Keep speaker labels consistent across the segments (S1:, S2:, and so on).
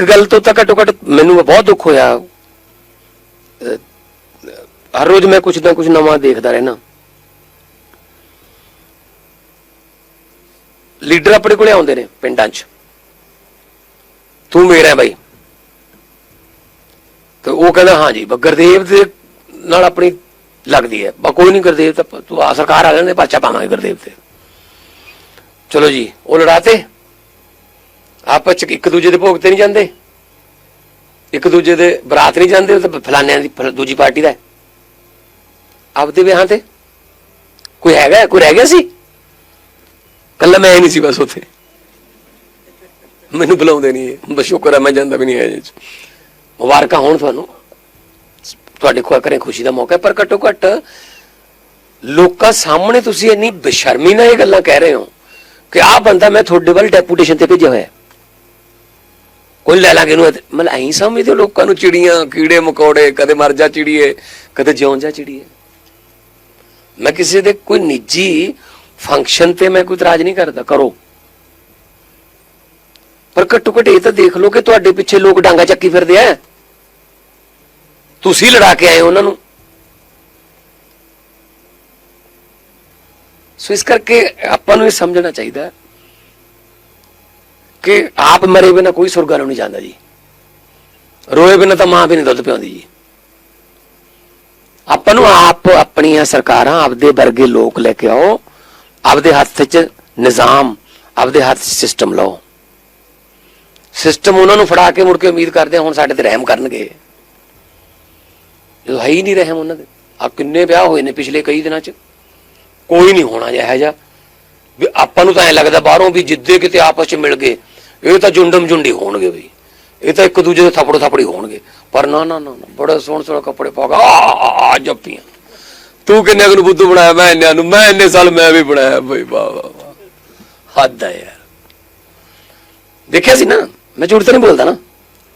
S1: ਇੱਕ ਗੱਲ ਤੋਂ ਤਾਂ ਘੱਟੋ ਘੱਟ ਮੈਨੂੰ ਬਹੁਤ ਦੁੱਖ ਹੋਇਆ। ਹਰ ਰੋਜ਼ ਮੈਂ ਕੁਝ ਨਾ ਕੁਝ ਨਵਾਂ ਦੇਖਦਾ ਰਹਿਣਾ ਲੀਡਰ ਆਪਣੇ ਕੋਲੇ ਆਉਂਦੇ ਨੇ ਪਿੰਡਾਂ 'ਚ। ਤੂੰ ਮੇਰਾ ਬਾਈ। ਤੇ ਉਹ ਕਹਿੰਦਾ, ਹਾਂ ਜੀ ਗੁਰਦੇਵ ਦੇ ਨਾਲ ਆਪਣੀ ਲੱਗਦੀ ਹੈ। ਬਾ ਕੋਈ ਨਹੀਂ ਗੁਰਦੇਵ ਤਾਂ ਤੂੰ ਆ, ਸਰਕਾਰ ਵਾਲਿਆਂ ਨੇ ਪਾਚਾ ਪਾਵਾਂਗੇ ਗੁਰਦੇਵ ਤੇ। ਚਲੋ ਜੀ, ਉਹ ਲੜਾਤੇ। ਆਪਸ ਚ ਇੱਕ ਦੂਜੇ ਦੇ ਭੋਗ ਤੇ ਨਹੀਂ ਜਾਂਦੇ। ਇੱਕ ਦੂਜੇ ਦੇ ਬਰਾਤ ਨਹੀਂ ਜਾਂਦੇ, ਉਹ ਤਾਂ ਫਲਾਨਿਆਂ ਦੀ ਦੂਜੀ ਪਾਰਟੀ ਦਾ ਆਪਦੇ ਵਿਆਹਾਂ ਤੇ। ਕੋਈ ਹੈਗਾ, ਕੋਈ ਰਹਿ ਗਿਆ ਸੀ? ਕੱਲਾ ਮੈਂ ਨਹੀਂ ਸੀ ਬਸ ਉੱਥੇ। ਮੈਨੂੰ ਬੁਲਾਉਂਦੇ ਨਹੀਂ ਇਹ। ਬਸ ਸ਼ੁਕਰ ਹੈ ਮੈਂ ਜਾਂਦਾ ਵੀ ਨਹੀਂ ਹੈ ਜੀ ਮੁਬਾਰਕਾਂ ਹੋਣ ਤੁਹਾਨੂੰ। ਤੁਹਾਡੇ ਕੋਲ ਕਰੇ ਖੁਸ਼ੀ ਦਾ ਮੌਕਾ ਪਰ ਘੱਟੋ ਘੱਟ ਲੋਕਾਂ ਸਾਹਮਣੇ ਤੁਸੀਂ ਇੰਨੀ ਬੇਸ਼ਰਮੀ ਨਾਲ ਇਹ ਗੱਲਾਂ ਕਹਿ ਰਹੇ ਹੋ ਕਿ ਆਹ ਬੰਦਾ ਮੈਂ ਤੁਹਾਡੇ ਵੱਲ ਡੈਪੂਟੇਸ਼ਨ ਤੇ ਭੇਜਿਆ ਹੋਇਆ ਹੈ। ਲੈ ਲਾਂਗੇ ਇਹਨੂੰ ਮਤਲਬ ਐਂ ਸਮਝਦੇ ਹੋ ਲੋਕਾਂ ਨੂੰ ਚਿੜੀਆਂ, ਕੀੜੇ, ਮਕੌੜੇ, ਕਦੇ ਮਰ ਜਾ ਚਿੜੀਏ, ਕਦੇ ਜਿਉਂ ਜਾ ਚਿੜੀਏ। ਮੈਂ ਕਿਸੇ ਦੇ ਕੋਈ ਨਿੱਜੀ ਫੰਕਸ਼ਨ ਤੇ ਮੈਂ ਕੋਈ ਇਤਰਾਜ਼ ਨਹੀਂ ਕਰਦਾ, ਕਰੋ। ਪਰ ਘੱਟੋ ਘੱਟ ਇਹ ਤਾਂ ਦੇਖ ਲਓ ਕਿ ਤੁਹਾਡੇ ਪਿੱਛੇ ਲੋਕ ਡਾਂਗਾ ਚੱਕੀ ਫਿਰਦੇ ਆ। ਤੁਸੀਂ ਲੜਾ ਕੇ ਆਏ ਹੋ ਉਹਨਾਂ ਨੂੰ। ਸੋ ਇਸ ਕਰਕੇ ਆਪਾਂ ਨੂੰ ਇਹ ਸਮਝਣਾ ਚਾਹੀਦਾ। ਕਿ ਆਪ ਮਰੇ ਬਿਨਾ ਕੋਈ ਸੁਰਗਾ ਨੂੰ ਨਹੀਂ ਜਾਂਦਾ ਜੀ। ਰੋਏ ਬਿਨਾ ਤਾਂ ਮਾਂ ਵੀ ਨਹੀਂ ਦੁੱਧ ਪਿਆਉਂਦੀ ਜੀ। ਆਪਾਂ ਨੂੰ ਆਪ ਆਪਣੀਆਂ ਸਰਕਾਰਾਂ ਆਪਦੇ ਵਰਗੇ ਲੋਕ ਲੈ ਕੇ ਆਓ, ਆਪਦੇ ਹੱਥ 'ਚ ਨਿਜ਼ਾਮ, ਆਪਦੇ ਹੱਥ 'ਚ ਸਿਸਟਮ ਲਾਓ। ਸਿਸਟਮ ਉਹਨਾਂ ਨੂੰ ਫੜਾ ਕੇ ਮੁੜ ਕੇ ਉਮੀਦ ਕਰਦੇ ਹੁਣ ਸਾਡੇ ਤੇ ਰਹਿਮ ਕਰਨਗੇ। ਜਦੋਂ ਹੈ ਹੀ ਨਹੀਂ ਰਹਿਮ ਉਹਨਾਂ ਦੇ। ਆ ਕਿੰਨੇ ਵਿਆਹ ਹੋਏ ਨੇ ਪਿਛਲੇ ਕਈ ਦਿਨਾਂ 'ਚ। ਕੋਈ ਨਹੀਂ ਹੋਣਾ ਜਿਹਾ ਜਿਹਾ। ਵੀ ਆਪਾਂ ਨੂੰ ਤਾਂ ਐ ਲੱਗਦਾ ਬਾਹਰੋਂ ਵੀ ਜਿੱਦੇ ਕਿਤੇ ਆਪਸ 'ਚ ਮਿਲ ਗਏ ਇਹ ਤਾਂ ਜੁੰਡਮ ਜੁੰਡੀ ਹੋਣਗੇ ਵੀ ਇਹ ਤਾਂ ਇੱਕ ਦੂਜੇ ਦੇ ਥੱਪੜੋ ਥੱਪੜੀ ਹੋਣਗੇ। ਪਰ ਨਾ ਨਾ ਨਾ ਨਾ, ਬੜੇ ਸੋਹਣੇ ਕੱਪੜੇ ਪਾ ਆ ਜੱਪੀਆਂ। ਤੂੰ ਕਿੰਨੇ ਨੂੰ ਬੁੱਧੂ ਬਣਾਇਆ? ਮੈਂ ਇੰਨਿਆਂ ਨੂੰ ਮੈਂ ਇੰਨੇ ਸਾਲ ਮੈਂ ਵੀ ਬਣਾਇਆ ਬਈ ਵਾਹ ਵਾਹ ਹੱਦ ਹੈ ਯਾਰ। ਦੇਖਿਆ ਸੀ ਨਾ? ਮੈਂ ਝੂਠ ਤਾਂ ਨਹੀਂ ਬੋਲਦਾ ਨਾ।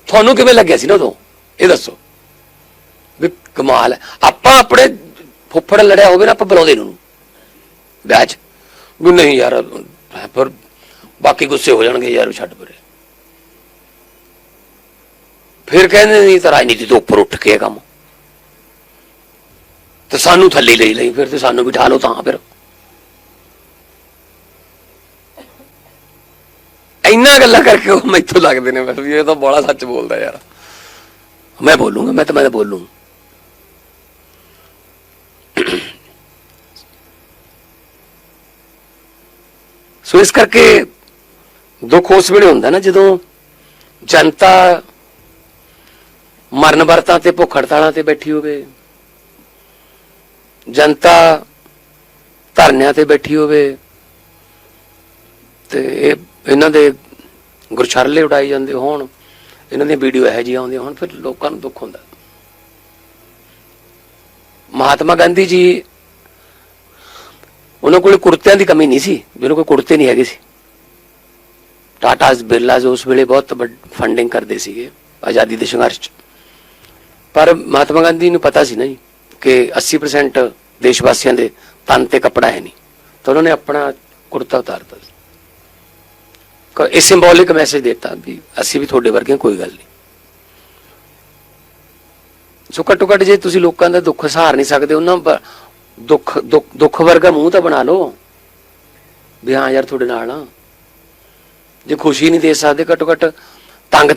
S1: ਤੁਹਾਨੂੰ ਕਿਵੇਂ ਲੱਗਿਆ ਸੀ ਨਾ ਉਦੋਂ? ਇਹ ਦੱਸੋ। ਵੀ ਕਮਾਲ ਹੈ। ਆਪਾਂ ਆਪਣੇ ਫੁੱਫੜ ਲੜਿਆ ਹੋਵੇ ਨਾ ਆਪਾਂ ਬੁਲਾਉਂਦੇ ਇਹਨੂੰ ਵਿਆਹ 'ਚ। ਵੀ ਨਹੀਂ ਯਾਰ ਪਰ ਬਾਕੀ ਗੁੱਸੇ ਹੋ ਜਾਣਗੇ ਯਾਰ ਛੱਡ ਪਰੇ। ਫਿਰ ਕਹਿੰਦੇ ਨਹੀਂ ਤਾਂ ਰਾਜਨੀਤੀ ਤੋਂ ਉੱਪਰ ਉੱਠ ਕੇ ਕੰਮ। ਤੇ ਸਾਨੂੰ ਥੱਲੇ ਲਈ ਲਈ ਫਿਰ ਤੇ ਸਾਨੂੰ ਬਿਠਾ ਲਓ ਤਾਂ ਫਿਰ। ਇੰਨਾ ਗੱਲਾਂ ਕਰਕੇ ਉਹ ਮੈਥੋਂ ਲੱਗਦੇ ਨੇ ਬਸ ਵੀ ਇਹ ਤਾਂ ਬੜਾ ਸੱਚ ਬੋਲਦਾ ਯਾਰ। ਮੈਂ ਬੋਲੂੰਗਾ, ਮੈਂ ਤਾਂ ਮੈਂ ਤਾਂ ਬੋਲੂੰ। ਸੋ ਇਸ ਕਰਕੇ ਦੁੱਖ ਉਸ ਵੇਲੇ ਹੁੰਦਾ ਨਾ ਜਦੋਂ ਜਨਤਾ ਮਰਨ ਵਰਤਾਂ ਤੇ ਭੁੱਖ ਹੜਤਾਲਾਂ ਤੇ ਬੈਠੀ ਹੋਵੇ। ਜਨਤਾ ਧਰਨਿਆਂ ਤੇ ਬੈਠੀ ਹੋਵੇ ਤੇ ਇਹ ਇਹਨਾਂ ਦੇ ਗੁਰਛਰਲੇ ਉਡਾਈ ਜਾਂਦੇ ਹੋਣ, ਇਹਨਾਂ ਦੀਆਂ ਵੀਡੀਓ ਇਹੋ ਜਿਹੀਆਂ ਆਉਂਦੀਆਂ ਹੋਣ, ਫਿਰ ਲੋਕਾਂ ਨੂੰ ਦੁੱਖ ਹੁੰਦਾ। ਮਹਾਤਮਾ ਗਾਂਧੀ ਜੀ, ਉਹਨਾਂ ਕੋਲ ਕੁੜਤਿਆਂ ਦੀ ਕਮੀ ਨਹੀਂ ਸੀ, ਜਿਹਨਾਂ ਕੋਲ ਕੁੜਤੇ ਨਹੀਂ ਹੈਗੇ ਸੀ। ਟਾਟਾਸ ਬਿਰਲਾਸ ਉਸ ਵੇਲੇ ਬਹੁਤ ਫੰਡਿੰਗ ਕਰਦੇ ਸੀਗੇ ਆਜ਼ਾਦੀ ਦੇ ਸੰਘਰਸ਼ 'ਚ ਪਰ ਮਹਾਤਮਾ ਗਾਂਧੀ ਨੂੰ ਪਤਾ ਸੀ ਨਾ ਜੀ ਕਿ 80% ਦੇਸ਼ ਵਾਸੀਆਂ ਦੇ ਤਨ ਤੇ ਕੱਪੜਾ ਹੈ ਨਹੀਂ ਤਾਂ ਉਹਨਾਂ ਨੇ ਆਪਣਾ ਕੁੜਤਾ ਉਤਾਰਤਾ ਸੀ ਇਹ ਸਿੰਬੋਲਿਕ ਮੈਸੇਜ ਦਿੱਤਾ ਵੀ ਅਸੀਂ ਵੀ ਤੁਹਾਡੇ ਵਰਗੇ ਕੋਈ ਗੱਲ ਨਹੀਂ ਸੋ ਘੱਟੋ ਘੱਟ ਜੇ ਤੁਸੀਂ ਲੋਕਾਂ ਦਾ ਦੁੱਖ ਸਹਾਰ ਨਹੀਂ ਸਕਦੇ ਉਹਨਾਂ ਦੁੱਖ ਦੁੱਖ ਦੁੱਖ ਵਰਗਾ ਮੂੰਹ ਤਾਂ ਬਣਾ ਲਓ ਵੀ ਹਾਂ ਯਾਰ ਤੁਹਾਡੇ ਨਾਲ ਆ ਜੇ ਖੁਸ਼ੀ ਨਹੀਂ ਦੇ ਸਕਦੇ ਘੱਟੋ ਘੱਟ ਤੰਗ ਤਾਂ